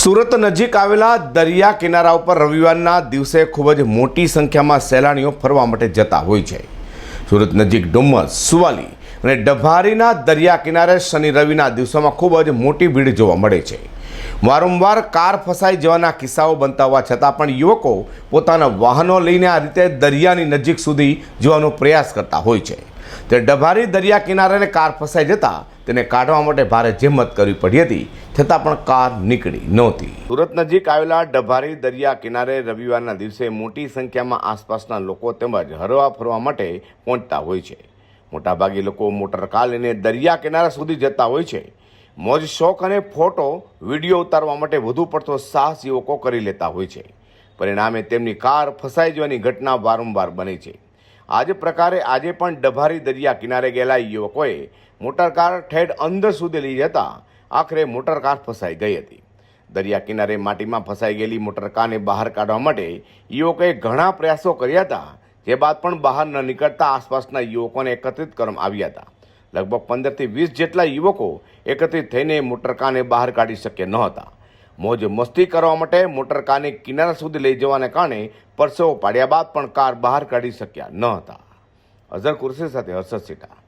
સુરત નજીક આવેલા દરિયા કિનારા ઉપર રવિવારના દિવસે ખૂબ જ મોટી સંખ્યામાં સહેલાણીઓ ફરવા માટે જતા હોય છે. સુરત નજીક ડુમ્મસ, સુવાલી અને ડભારીના દરિયા કિનારે શનિ રવિના દિવસોમાં ખૂબ જ મોટી ભીડ જોવા મળે છે. વારંવાર કાર ફસાઈ જવાના કિસ્સાઓ બનતા હોવા છતાં પણ યુવકો પોતાના વાહનો લઈને આ રીતે દરિયાની નજીક સુધી જવાનો પ્રયાસ કરતા હોય છે. તે ડભારી દરિયા કિનારે કાર ફસાઈ જતા તેને કાઢવા માટે ભારે જહેમત કરવી પડી હતી, છતાં પણ કાર નીકળી નહોતી. સુરત નજીક આવેલા ડભારી દરિયા કિનારે રવિવારના દિવસે મોટી સંખ્યામાં આસપાસના લોકો તેમજ હરવા ફરવા માટે પહોંચતા હોય છે. મોટાભાગે લોકો મોટર કાર લઈને દરિયા કિનારા સુધી જતા હોય છે. મોજ, શોખ અને ફોટો, વીડિયો ઉતારવા માટે વધુ પડતો સાહસ યુવકો કરી લેતા હોય છે. પરિણામે તેમની કાર ફસાઈ જવાની ઘટના વારંવાર બને છે. આ જ પ્રકારે આજે પણ ડભારી દરિયા કિનારે ગયેલા યુવકોએ મોટરકાર ઠેઠ અંદર સુધી લઈ જતા આખરે મોટરકાર ફસાઈ ગઈ હતી. દરિયા કિનારે માટીમાં ફસાઈ ગયેલી મોટરકારને બહાર કાઢવા માટે યુવકોએ ઘણા પ્રયાસો કર્યા હતા, જે બાદ પણ બહાર ન નીકળતા આસપાસના યુવકોને એકત્રિત કરવામાં આવ્યા હતા. લગભગ પંદરથી વીસ જેટલા યુવકો એકત્રિત થઈને મોટરકારને બહાર કાઢી શક્યા ન હતા. મોજ મસ્તી કરવા માટે મોટરકારને કિનારા સુધી લઈ જવાને કારણે પરસેવો પાડ્યા બાદ પણ કાર બહાર કાઢી શક્યા ન હતા. અઝર કુરશી સાથે હર્ષદ સિટા.